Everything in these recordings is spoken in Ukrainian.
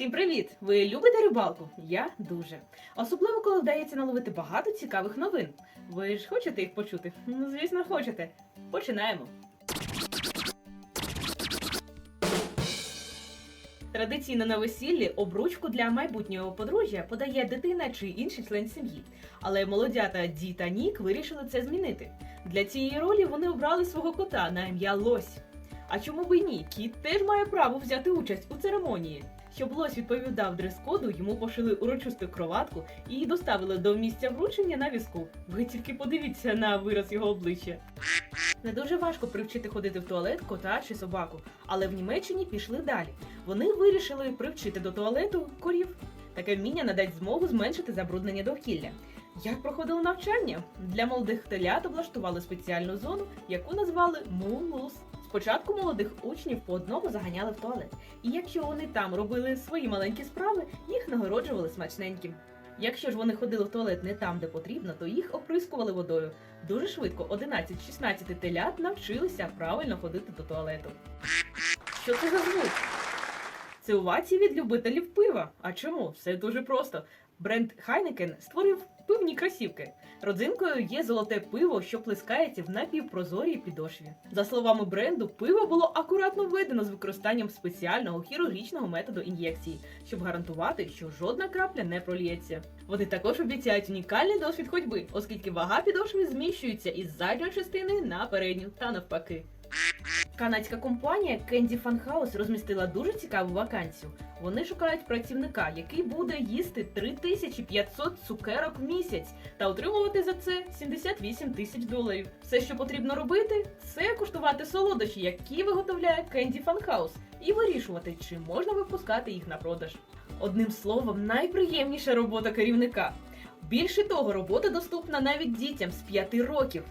Всім привіт! Ви любите рибалку? Я дуже. Особливо, коли вдається наловити багато цікавих новин. Ви ж хочете їх почути? Ну, звісно, хочете. Починаємо. Традиційно на весіллі обручку для майбутнього подружжя подає дитина чи інший член сім'ї. Але молодята Ді та Нік вирішили це змінити. Для цієї ролі вони обрали свого кота на ім'я Лось. А чому б і ні? Кіт теж має право взяти участь у церемонії. Щоб лось відповідав дрес-коду, йому пошили урочисту кроватку і доставили до місця вручення на візку. Ви тільки подивіться на вираз його обличчя. Не дуже важко привчити ходити в туалет кота чи собаку, але в Німеччині пішли далі. Вони вирішили привчити до туалету корів. Таке вміння надасть змогу зменшити забруднення довкілля. Як проходило навчання? Для молодих телят облаштували спеціальну зону, яку назвали Мулус. Спочатку молодих учнів по одному заганяли в туалет, і якщо вони там робили свої маленькі справи, їх нагороджували смачненьким. Якщо ж вони ходили в туалет не там, де потрібно, то їх оприскували водою. Дуже швидко 11-16 телят навчилися правильно ходити до туалету. Що це за звук? Це овації від любителів пива. А чому? Все дуже просто. Бренд Heineken створив пивні красівки. Родзинкою є золоте пиво, що плескається в напівпрозорій підошві. За словами бренду, пиво було акуратно введено з використанням спеціального хірургічного методу ін'єкції, щоб гарантувати, що жодна крапля не проліється. Вони також обіцяють унікальний досвід ходьби, оскільки вага підошви зміщується із задньої частини на передню та навпаки. Канадська компанія Candy Fun House розмістила дуже цікаву вакансію. Вони шукають працівника, який буде їсти 3500 цукерок в місяць та отримувати за це 78 тисяч доларів. Все, що потрібно робити, це куштувати солодощі, які виготовляє Candy Fun House, і вирішувати, чи можна випускати їх на продаж. Одним словом, найприємніша робота керівника. Більше того, робота доступна навіть дітям з 5 років.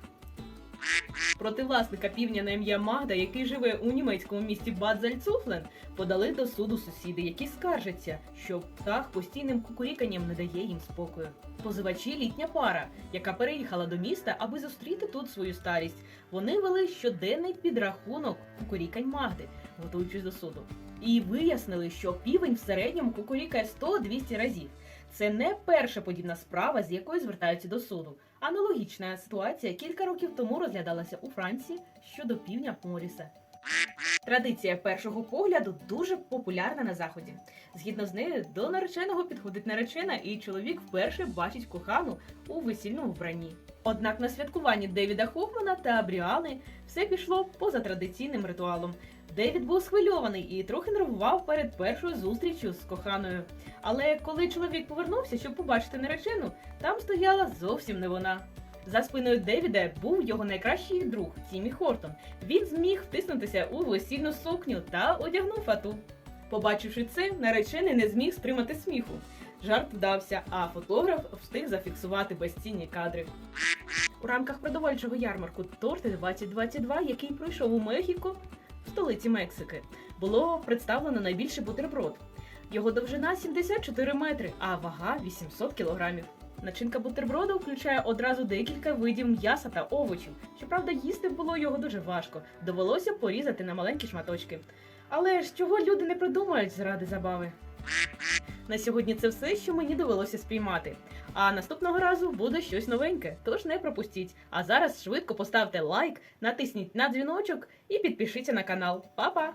Проти власника півня на ім'я Магда, який живе у німецькому місті Бадзальцуфлен, подали до суду сусіди, які скаржаться, що птах постійним кукуріканням не дає їм спокою. Позивачі літня пара, яка переїхала до міста, аби зустріти тут свою старість. Вони вели щоденний підрахунок кукурікань Магди, готуючись до суду. І вияснили, що півень в середньому кукурікає 100-200 разів. Це не перша подібна справа, з якою звертаються до суду. Аналогічна ситуація кілька років тому розглядалася у Франції щодо півня Моріса. Традиція першого погляду дуже популярна на заході. Згідно з нею, до нареченого підходить наречена, і чоловік вперше бачить кохану у весільному вбранні. Однак на святкуванні Девіда Хофмана та Бріани все пішло поза традиційним ритуалом. Девід був схвильований і трохи нервував перед першою зустрічю з коханою. Але коли чоловік повернувся, щоб побачити наречену, там стояла зовсім не вона. За спиною Девіда був його найкращий друг Тімі Хортон. Він зміг втиснутися у весільну сукню та одягнув фату. Побачивши це, наречений не зміг стримати сміху. Жарт вдався, а фотограф встиг зафіксувати безцінні кадри. У рамках продовольчого ярмарку Торти 2022, який пройшов у Мехіко, в столиці Мексики, було представлено найбільший бутерброд. Його довжина 74 метри, а вага 800 кілограмів. Начинка бутерброду включає одразу декілька видів м'яса та овочів. Щоправда, їсти було його дуже важко, довелося порізати на маленькі шматочки. Але ж чого люди не придумають заради забави? На сьогодні це все, що мені довелося спіймати. А наступного разу буде щось новеньке, тож не пропустіть. А зараз швидко поставте лайк, натисніть на дзвіночок і підпишіться на канал. Па-па!